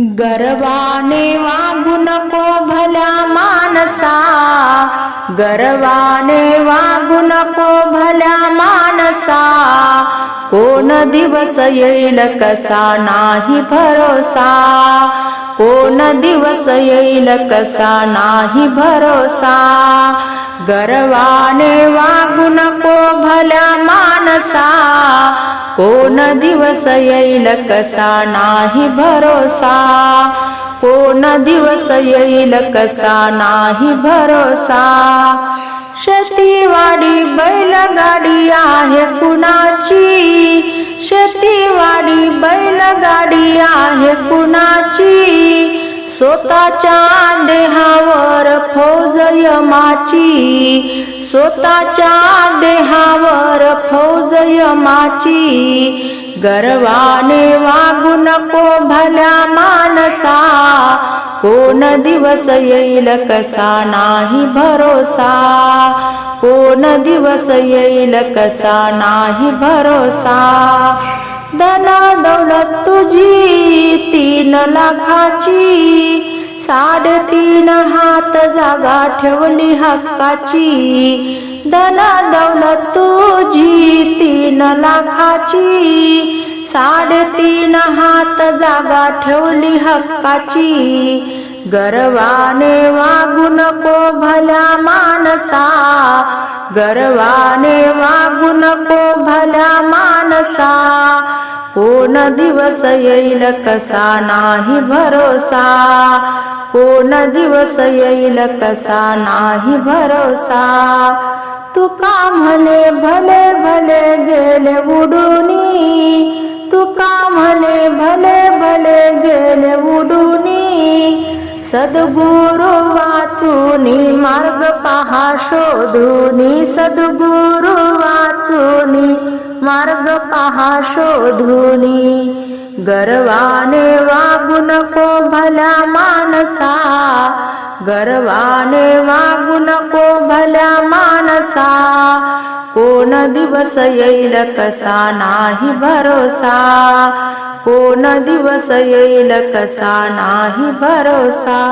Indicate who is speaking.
Speaker 1: गर्वाने वागू नको भल्या मानसा. गर्वाने वागू नको भल्या मानसा. कोण दिवस येईल कसा नाही भरोसा. कोण दिवस येईल कसा नाही भरोसा. गर्वाने वागू नको भल्या मानसा. कोण दिवस येईल कसा नाही भरोसा? कोण दिवस येईल कसा नाही भरोसा? शेतीवाडी बैलगाडी आहे कुणाची? शेतीवाडी बैलगाडी आहे कुणाची? स्वतःच्या देहावर फौज यमाची. स्वतःच्या हो देहावर यमाची गर्वाने वागू नको भल्या मानसा. कोण दिवस येईल कसा नाही भरोसा. कोण दिवस येईल कसा नाही भरोसा. दना दौलत तुझी तीन लाखाची. साडेतीन हात जागा ठेवली हक्काची. धन दौलत तुझी तीन लाखाची साडेतीन हात जागा ठेवली हक्काची. गर्वाने वागू नको भल्या मानसा गर्वाने वागू नको भल्या मानसा. कोण दिवस येईल कसा नाही भरोसा कोण दिवस येईल कसा नाही भरोसा? तुका म्हणे भले भले गेले उडूनी? तुका म्हणे भले भले गेले उडूनी? सद्गुरु वाचूनी मार्ग पहा शोधूनी सद्गुरु वाचूनी मार्ग पहा शोधूनी. गर्वाने वागू नको गर्वाने वागू नको भल्या मानसा. कोण दिवस येईल कसा नाही भरोसा. कोण दिवस येईल कसा नाही भरोसा.